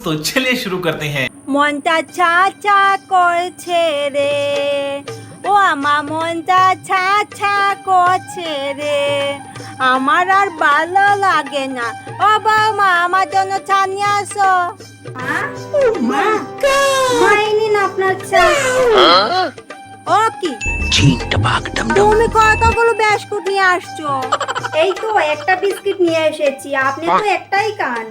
তো চলিए শুরু করতে হ্যাঁ মনটা ছা ছা করছে রে। ও আমার মনটা ছা ছা করছে রে। আমার আর ভালো লাগে না। ও মা আমার জন্য চা নিয়ে আসো। হ্যাঁ? আসছো? এই তো একটা বিস্কিট নিয়ে এসেছি। আপনি তো একটাই কান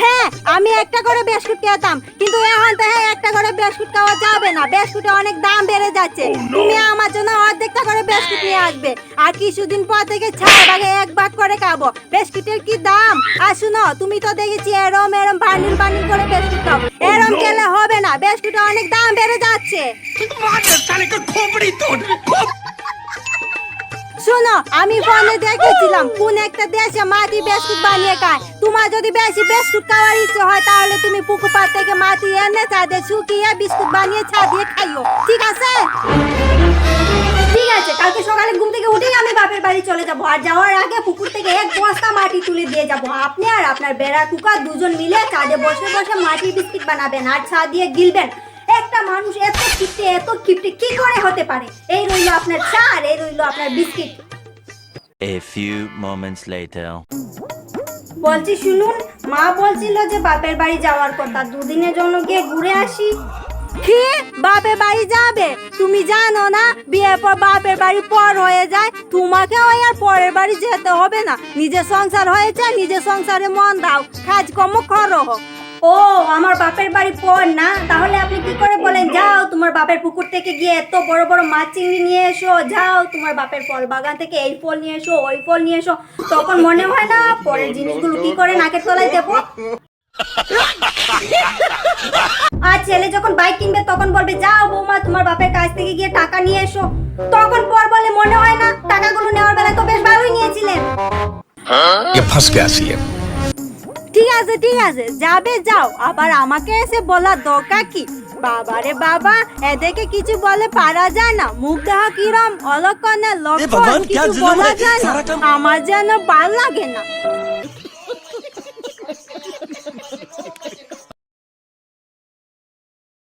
হ্যাঁ আমি একটা করে বিস্কুট খেতাম কিন্তু এখন তো হ্যাঁ একটা করে বিস্কুট খাওয়া যাবে না। বিস্কুটে অনেক দাম বেড়ে যাচ্ছে। তুমি আমার জন্য অর্ধেকটা করে বিস্কুট নিয়ে আসবে। আর কিছুদিন পর থেকে ছাড় ভাগে এক ভাগ করে খাব। বিস্কুটের কি দাম? আর শুনো তুমি তো দেখেছি এরম এরম বান্ডিল বান্ডিল করে বিস্কুট খাও। এরম খেলে হবে না বিস্কুটে অনেক দাম বেড়ে যাচ্ছে। শোনো, আমি ফোনে দেখেছিলাম, কোন একটা দেশে মাটি বিস্কুট বানিয়ে খায়। তোমার যদি বেশি বিস্কুট খাওয়ার ইচ্ছে হয়, তাহলে তুমি পুকুর থেকে মাটি এনে চাঁদে শুকিয়ে বিস্কুট বানিয়ে ছা দিয়ে খাইও। ঠিক আছে? ঠিক আছে, কালকে সকালে ঘুম থেকে উঠেই আমি বাপের বাড়ি চলে যাব। আর যাওয়ার আগে পুকুর থেকে এক বস্তা মাটি তুলে দিয়ে যাব। আপনি আর আপনার বেড়া কুকা দুজন মিলে চাঁদে বসে বসে মাটির বিস্কিট বানাবেন আর ছা দিয়ে গিলবেন। একটা মানুষ এত কিপটে এত কিপটে কি করে হতে পারে? এই রইল আপনার চা আর এই রইল আপনার biscuit. A few moments later. বলছি শুনুন মা বলছিল যে বাপের বাড়ি যাওয়ার কথা দুদিনের জন্য গিয়ে ঘুরে আসি। কি? বাপের বাড়ি যাবে? তুমি জানো না বিয়ের পর বাপের বাড়ি পর হয়ে যায়। তোমাকে ওই আর পরের বাড়ি যেতে হবে না। নিজের সংসার হয়েছে নিজের সংসারে মন দাও কাজকর্ম করো। ও আমার বাপের বাড়ি পর না তাহলে আপনি কি করে বলেন যাও তোমার বাপের পুকুর থেকে গিয়ে এত বড় বড় মাছ চিংড়ি নিয়ে এসো যাও তোমার বাপের ফল বাগান থেকে এই ফল নিয়ে এসো ওই ফল নিয়ে এসো তখন মনে হয় না পরের জিনিসগুলো কি করে নাকের তলায় দেবো আর ছেলে যখন বাইক কিনবে তখন বলবে যাও বৌমা তোমার বাপের কাছ থেকে গিয়ে টাকা নিয়ে এসো তখন পর বলে মনে হয় না টাকাগুলো নেওয়ার বেলা তো বেশ ভালোই নিয়েছিলেন ये फंस गया सीएम ঠিক আছে ঠিক আছে যাবে যাও। আবার আমাকে এসে বলার দরকার কি? বাবারে বাবা এদেরকে কিছু বলে পারা যায় না। মুখ দেখা কিরম অলক্ষণে লক্ষণ কিছু বলা যায় না। আমার যেন ভালো লাগে না।